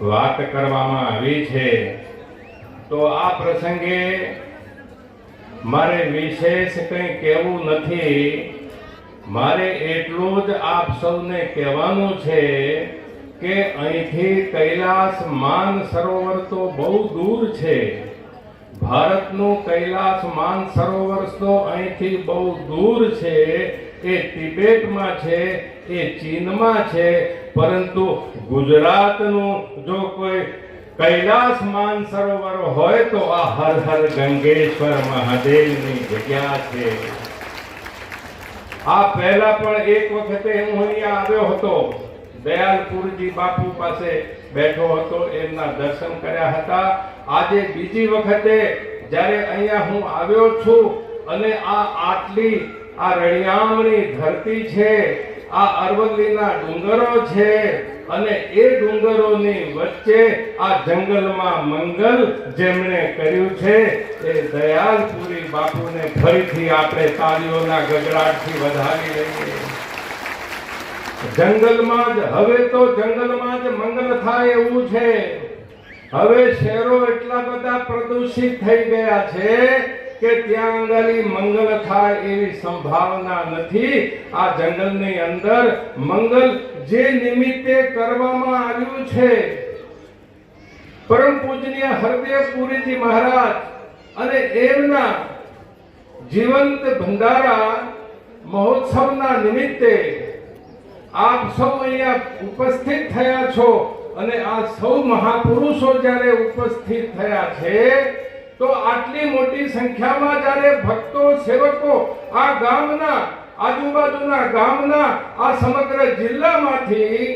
વાત કરવામાં આવી છે, તો આ પ્રસંગે મારે વિશેષ કંઈ કહેવું નથી. મારે એટલું જ આપ સૌને કહેવાનું છે કે અહીંથી કૈલાસ માન સરોવર તો બહુ દૂર છે. ભારતનું કૈલાસ માન સરોવર તો અહીંથી બહુ દૂર છે. એ તિબેટમાં છે, એ ચીનમાં છે, પરંતુ ગુજરાતનું જો કોઈ કૈલાસ માનસરોવર હોય તો આ હર હર ગંગેશ્વર મહાદેવની જગ્યા છે. આ પહેલા પણ એક વખતે હું અહીંયા આવ્યો હતો. દયાલપુરજી બાપુ પાસે બેઠો હતો, એમના દર્શન કર્યા હતા. આજે બીજી વખતે જ્યારે અહીંયા હું આવ્યો છું અને આ આટલી આ રણિયામણી ધરતી છે, આ અરવલ્લીના ડુંગરો છે અને એ ડુંગરોની વચ્ચે આ જંગલમાં મંગલ જેમણે કર્યું છે, એ દયાલપુરી બાપુને ફરીથી આપણે તાળીઓના ગગડાટથી વધારી લઈએ જંગલમાં જ, હવે તો જંગલમાં જ મંગલ થાય એવું છે. હવે શહેરો એટલા બધા પ્રદૂષિત થઈ ગયા છે કે ત્યાં આગળ મંગલ થાય એવી સંભાવના નથી. આ જંગલની અંદર મંગલ જે નિમિત્તે કરવામાં આવ્યું છે. પરમ પૂજનીય હરદેવ પુરીજી મહારાજ અને એમના જીવંત ભંડારા મહોત્સવના નિમિત્તે આપ સૌ અહીંયા ઉપસ્થિત થયા છો અને આ સૌ મહાપુરુષો જ્યારે ઉપસ્થિત થયા છે તો આટલી મોટી સંખ્યામાં જ્યારે ભક્તો, સેવકો આ ગામના, આજુબાજુના ગામના, આ સમગ્ર જિલ્લામાંથી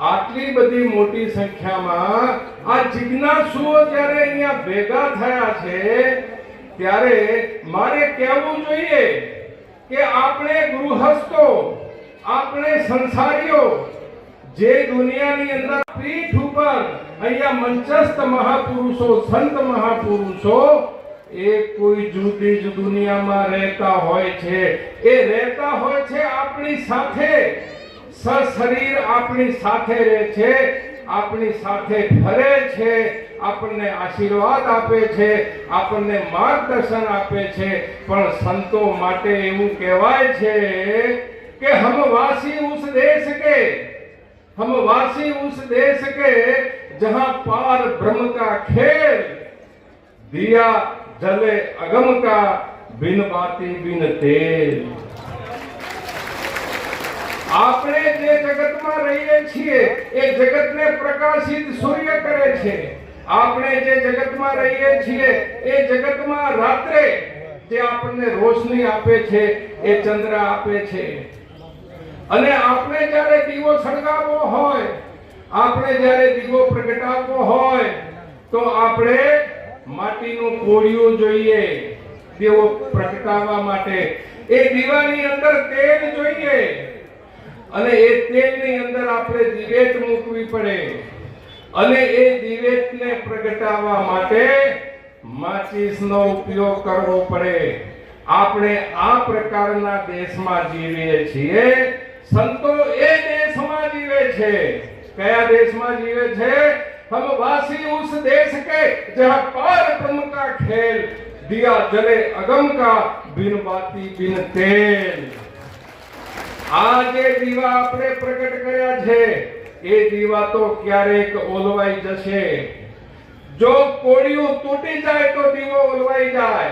આટલી બધી મોટી સંખ્યામાં આ જિજ્ઞાસુઓ જ્યારે અહીંયા ભેગા થયા છે, ત્યારે મારે કહેવું જોઈએ કે આપણે ગૃહસ્થો, આપણે સંસારીઓ, જે દુનિયાની અંદર પીઠ ઉપર અહીંયા મંચસ્થ મહાપુરુષો, સંત મહાપુરુષો, એ કોઈ જુદી જ દુનિયામાં રહેતા હોય છે. એ રહેતા હોય છે આપણી સાથે. શરીર આપણી સાથે રહે છે, આપણી સાથે ફરે છે, આપણને આશીર્વાદ આપે છે, આપણને માર્ગદર્શન આપે છે. પણ સંતો માટે એવું કહેવાય છે કે હમ વાસી ઉસ દેશ કે हम वासी उस देश के जहां पार ब्रह्म का खेल दिया जले अगम का बिन बाती बिन तेल આપણે જે જગતમાં રહીએ છીએ એ જગતને પ્રકાશિત સૂર્ય કરે છે આપણે જે જગતમાં રહીએ છીએ એ જગતમાં રાત્રે જે આપણને રોશની આપે છે એ ચંદ્ર આપે છે અને આપણે જ્યારે દીવો સળગાવવો હોય, આપણે જ્યારે દીવો પ્રગટાવવો હોય, તો આપણે માટીનું કોળિયું જોઈએ દીવો પ્રગટાવવા માટે. એ દીવાની અંદર તેલ જોઈએ અને એ તેલની અંદર આપણે દિવેટ મૂકવી પડે. અને એ દિવેટને પ્રગટાવવા માટે માચીસનો ઉપયોગ કરવો પડે. આપણે આ પ્રકારના દેશમાં જીવીએ છીએ. સંતો એ દેશમાં જીવે છે. કયા દેશમાં જીવે છે? હમ વાસી ઉસ દેશ કે, જહાં પાર બ્રહ્મ કા ખેલ, દિયા જલે અગમ કા બિન બાતી બિન તેલ. આ જે દીવા આપણે પ્રગટ કર્યા છે. એ દીવા તો ક્યારેક ઓલવાઈ જશે. જો કોળિયું તૂટી જાય તો દીવો ઓલવાઈ જાય.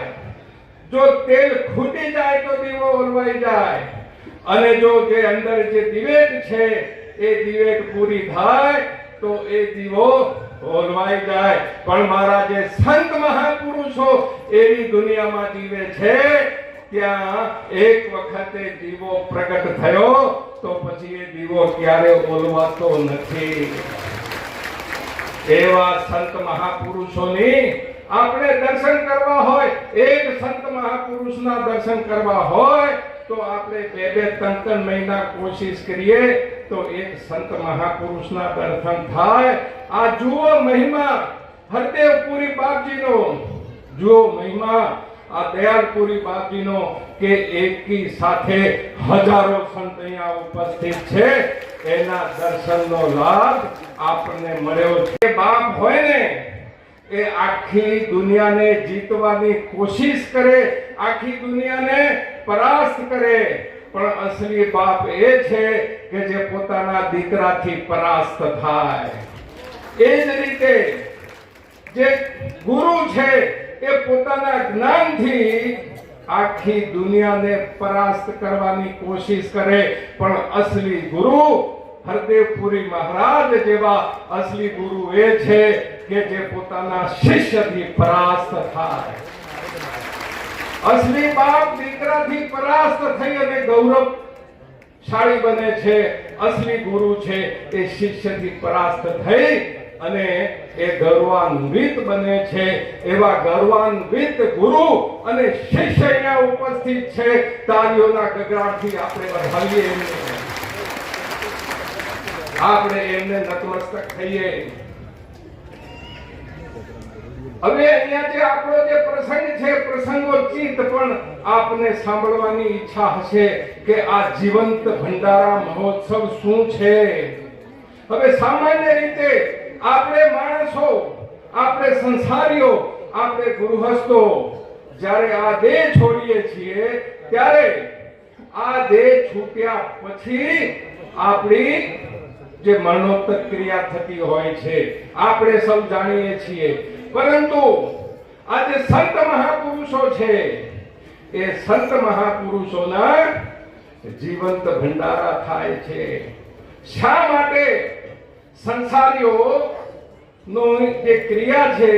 જો તેલ ખૂટી જાય તો દીવો ઓલવાઈ જાય. અને જો જે અંદર જે દિવેટ છે, એ દિવેટ પૂરી થાય, તો એ દીવો ઓલવાઈ જાય. પણ મારા જે સંત મહાપુરુષો, એવી દુનિયામાં જીવે છે, ત્યાં એક વખતે દીવો પ્રગટ થયો, તો પછી એ દીવો ક્યારે ઓલવાતો નથી. એવા સંત મહાપુરુષોની આપણે દર્શન કરવા હોય, એક સંત મહાપુરુષના દર્શન કરવા હોય તો આપણે બે બે ત્રણ ત્રણ મહિના કોશિશ કરીએ તો એક સંત મહાપુરુષના દર્શન થાય. આ જુઓ મહિમા, હરદેવપુરી બાપજીનો. જુઓ મહિમા, આ દયાળપુરી બાપજીનો કે એકી સાથે હજારો સંત અહીંયા ઉપસ્થિત છે. એના દર્શનનો લાભ આપણને મળ્યો છે. બાપ હોય ને, એ આખી દુનિયાને જીતવાની કોશિશ કરે આખી દુનિયાને પરાસ્ત કરે. પણ અસલી બાપ એ છે કે જે પોતાના દીકરાથી પરાસ્ત થાય. એ જ રીતે જે ગુરુ છે એ પોતાના જ્ઞાનથી આખી દુનિયાને પરાસ્ત કરવાની કોશિશ કરે. પણ અસલી ગુરુ હરદેવપુરી મહારાજ જેવા અસલી ગુરુ એ છે કે જે પોતાના શિષ્યથી પરાસ્ત થાય. અસલી બાપ દીકરાથી પરાસ્ત થઈ અને ગૌરવ શાળી બને છે. અસલી ગુરુ છે એ શિષ્યથી પરાસ્ત થઈ અને એ ગર્વાન્વિત બને છે. એવા ગર્વાન્વિત ગુરુ અને શિષ્ય અહીંયા ઉપસ્થિત છે. તાળીઓના ગગડાટથી આપણે વધાવીએ એમને. આપણે એમને નતમસ્તક થઈએ. હવે અહીંયા જે આપણો જે પ્રસંગ છે પ્રસંગોચિત પણ આપને સાંભળવાની ઈચ્છા હશે કે આ જીવંત ભંડારા મહોત્સવ શું છે? હવે સામાન્ય રીતે આપણે માણસો, આપણે સંસારીઓ, આપણે ગૃહસ્થો, જ્યારે આ દેહ છોડીએ છીએ, ત્યારે આ દેહ છૂટ્યા પછી આપણી જે મરણોત્તર ક્રિયા થતી હોય છે, આપણે સૌ જાણીએ છીએ. પરંતુ આ જે સંત મહાપુરુષો છે. એ સંત મહાપુરુષોના જીવંત ભંડારા થાય છે. શા માટે સંસારીઓ નો જે ક્રિયા છે?